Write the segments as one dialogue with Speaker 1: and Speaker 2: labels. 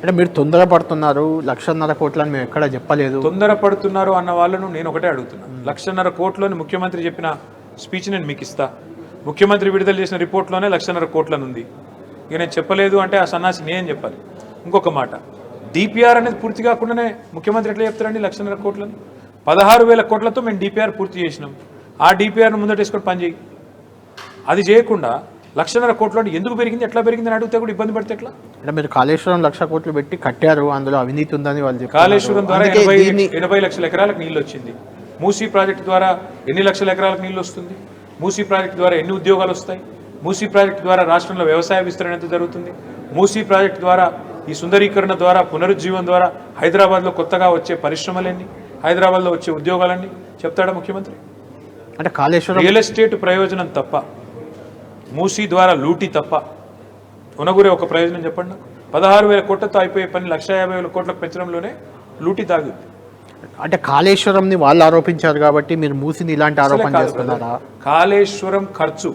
Speaker 1: అంటే మీరు తొందర పడుతున్నారు లక్షన్నర కోట్లని మేము ఎక్కడ చెప్పలేదు.
Speaker 2: తొందర పడుతున్నారు అన్న వాళ్ళను నేను ఒకటే అడుగుతున్నాను లక్షన్నర కోట్లని ముఖ్యమంత్రి చెప్పిన స్పీచ్ నేను మీకు ఇస్తా. ముఖ్యమంత్రి విడుదల చేసిన రిపోర్ట్లోనే లక్షన్నర కోట్లని ఉంది. ఇక నేను చెప్పలేదు అంటే ఆ సన్నాసి నేను చెప్పాలి. ఇంకొక మాట. డిపిఆర్ అనేది పూర్తి కాకుండానే ముఖ్యమంత్రి ఎట్లా చెప్తారండి లక్షన్నర కోట్లని? పదహారు వేల కోట్లతో మేము డిపిఆర్ పూర్తి చేసినాం. ఆ డిపిఆర్ను ముందటేసుకొని పని చేయి. అది చేయకుండా లక్షన్నర కోట్లు అంటే ఎందుకు పెరిగింది ఎట్లా పెరిగింది అని అడిగితే కూడా ఇబ్బంది పడితే ఎట్లా?
Speaker 1: అంటే మీరు కాళేశ్వరం లక్ష కోట్లు పెట్టి కట్టారు అందులో అవినీతి ఉందని వాళ్ళు
Speaker 2: కాళేశ్వరం ద్వారా ఎనభై ఎనభై లక్షల ఎకరాలకు నీళ్ళు వచ్చింది. మూసీ ప్రాజెక్టు ద్వారా ఎన్ని లక్షల ఎకరాలకు నీళ్ళు వస్తుంది? మూసీ ప్రాజెక్టు ద్వారా ఎన్ని ఉద్యోగాలు వస్తాయి? మూసీ ప్రాజెక్టు ద్వారా రాష్ట్రంలో వ్యవసాయ విస్తరణ ఎంత జరుగుతుంది? మూసీ ప్రాజెక్టు ద్వారా ఈ సుందరీకరణ ద్వారా పునరుజ్జీవం ద్వారా హైదరాబాద్లో కొత్తగా వచ్చే పరిశ్రమలన్నీ? హైదరాబాద్లో వచ్చే ఉద్యోగాలన్నీ? చెప్తాడా ముఖ్యమంత్రి?
Speaker 1: అంటే కాళేశ్వరం
Speaker 2: రియల్ ఎస్టేట్ ప్రయోజనం తప్ప మూసీ ద్వారా లూటీ తప్ప. ఉనగురే ఒక ప్రయోజనం చెప్పండి. నాకు పదహారు వేల కోట్లతో అయిపోయే పని లక్ష యాభై వేల కోట్లకు పెంచడంలోనే లూటీ తాగుద్ది
Speaker 1: అంటే కాళేశ్వరంని వాళ్ళు ఆరోపించారు కాబట్టి మీరు మూసిని ఇలాంటి ఆరోపణ చేస్తున్నారా.
Speaker 2: కాళేశ్వరం ఖర్చు.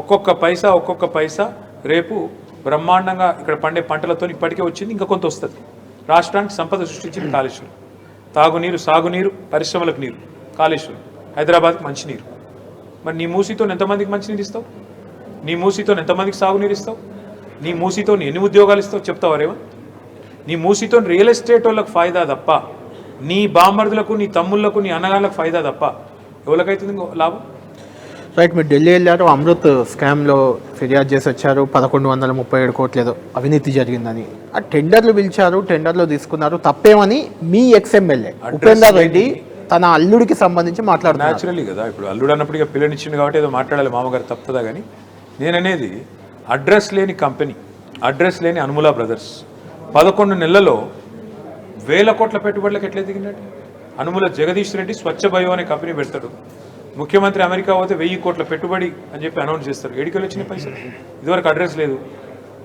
Speaker 2: ఒక్కొక్క పైసా ఒక్కొక్క పైసా రేపు బ్రహ్మాండంగా ఇక్కడ పండే పంటలతో ఇప్పటికే వచ్చింది ఇంకా కొంత వస్తుంది. రాష్ట్రానికి సంపద సృష్టించింది కాళేశ్వరం. తాగునీరు సాగునీరు పరిశ్రమలకు నీరు. కాళేశ్వరం. హైదరాబాద్కి మంచినీరు. మరి నీ మూసితో ఎంతమందికి మంచినీరు ఇస్తావు? నీ మూసితో ఎంతమందికి సాగునీరు ఇస్తావు? నీ మూసితో ఎన్ని ఉద్యోగాలు ఇస్తావు చెప్తావా రేవంత్ నీ మూసితో రియల్ ఎస్టేట్ వాళ్ళకి ఫాయిదా తప్ప నీ బామ్మర్దులకు నీ తమ్ముళ్ళకు నీ అన్నగాళ్ళకు ఫాయిదా తప్ప ఎవరికైతుంది లాభం?
Speaker 1: రైట్ మీరు ఢిల్లీ వెళ్ళారు అమృత్ స్కామ్లో ఫిర్యాదు చేసి వచ్చారు పదకొండు వందల ముప్పై ఏడు కోట్లు ఏదో అవినీతి జరిగిందని. ఆ టెండర్లు పిలిచారు టెండర్లు తీసుకున్నారు తప్పేమని మీ ఎక్స్ఎమ్మెల్యే ఉపేందర్ రెడ్డి తన అల్లుడికి సంబంధించి మాట్లాడుతున్నారు.
Speaker 2: న్యాచురల్లీ కదా ఇప్పుడు అల్లుడు అన్నప్పుడు పిల్లనిచ్చింది కాబట్టి ఏదో మాట్లాడాలి మామగారు తప్పదా కానీ నేననేది అడ్రస్ లేని కంపెనీ అడ్రస్ లేని అనుములా బ్రదర్స్ పదకొండు నెలల్లో వేల కోట్ల పెట్టుబడులకు ఎట్లా దిగినట్టు అనుముల జగదీష్ రెడ్డి స్వచ్ఛ బయో అనే కంపెనీ పెడతాడు. ముఖ్యమంత్రి అమెరికా పోతే వెయ్యి కోట్ల పెట్టుబడి అని చెప్పి అనౌన్స్ చేస్తారు. ఏడికలు వచ్చిన పైసలు? ఇదివరకు అడ్రస్ లేదు.